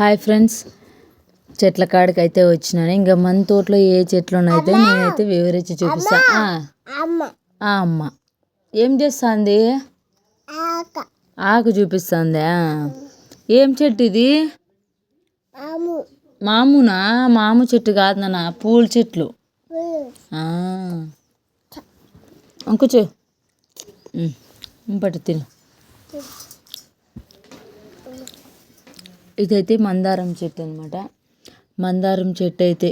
Hi friends. చెట్ల కాడికి అయితే వచ్చినాను. ఇంకా మన తోటలో ఏ చెట్లు ఉన్నాయితే నేనైతే వివరించి చూపిస్తా. అమ్మ! ఏం చేస్తుంది? ఆకు. చూపిస్తుందా? ఏం చెట్టు ఇది? మామునా? మాము చెట్టు కాదు నాన్న పూల చెట్లు. ఉమ్, పట్టు తిను. ఇదైతే మందారం చెట్టు అనమాట మందారం చెట్టు అయితే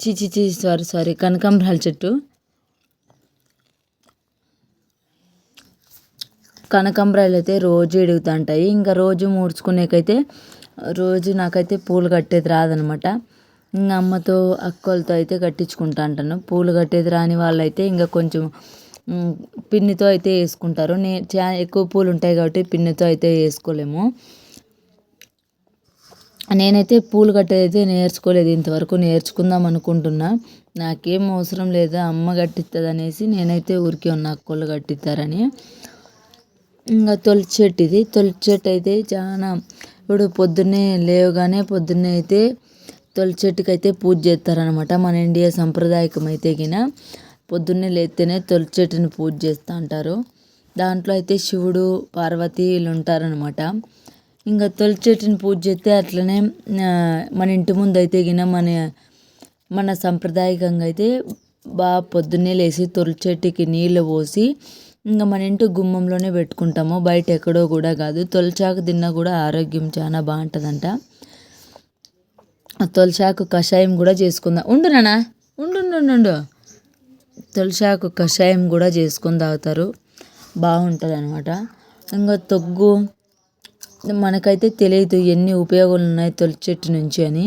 చిచి చి సారీ సారీ కనకాంబరాల చెట్టు. కనకాంబరాలు అయితే రోజు ఎడుగుతుంటాయి ఇంకా రోజు మూడ్చుకునేకైతే రోజు నాకైతే పూలు కట్టేది రాదనమాట ఇంకా అమ్మతో అక్కలతో అయితే కట్టించుకుంటా అంటాను పూలు కట్టేది రాని వాళ్ళైతే ఇంకా కొంచెం పిన్నితో అయితే వేసుకుంటారు. నే చా ఎక్కువ పూలు ఉంటాయి కాబట్టి పిన్నితో అయితే వేసుకోలేము. నేనైతే పూలు కట్టేదైతే నేర్చుకోలేదు. ఇంతవరకు నేర్చుకుందాం అనుకుంటున్నా. నాకేం అవసరం లేదు. అమ్మ కట్టిస్తుంది అనేసి నేనైతే ఊరికే ఉన్నా అక్కలు కట్టిస్తారని ఇంకా తొలి చెట్టు ఇది. తొలి చెట్టు అయితే చాలా ఇప్పుడు పొద్దున్నే లేవగానే పొద్దున్నే అయితే తొలి చెట్టుకి అయితే పూజ చేస్తారనమాట మన ఇండియా సంప్రదాయకం అయితే గిన పొద్దున్నే లేస్తేనే తొలి చెట్టుని పూజ చేస్తూ అంటారు. దాంట్లో అయితే శివుడు పార్వతి వీళ్ళు ఉంటారనమాట ఇంకా తొలి చెట్టుని పూజ చేస్తే అట్లనే మన ఇంటి ముందు అయితే గిన మన మన సంప్రదాయకంగా అయితే బాగా పొద్దున్నే లేచి తొలి చెట్టుకి నీళ్ళు పోసి ఇంకా మన ఇంటి గుమ్మంలోనే పెట్టుకుంటాము. బయట ఎక్కడో కూడా కాదు. తొలిచాకు తిన్నా కూడా ఆరోగ్యం చాలా బాగుంటుందంట. ఆ కషాయం కూడా చేసుకుందాం. ఉండు నానా ఉండు ఉండు, తులసాకు కషాయం కూడా చేసుకొని తాగుతారు. బాగుంటుంది అనమాట ఇంకా తొగ్గు మనకైతే తెలియదు ఎన్ని ఉపయోగాలు ఉన్నాయి తొలి చెట్టు నుంచి అని.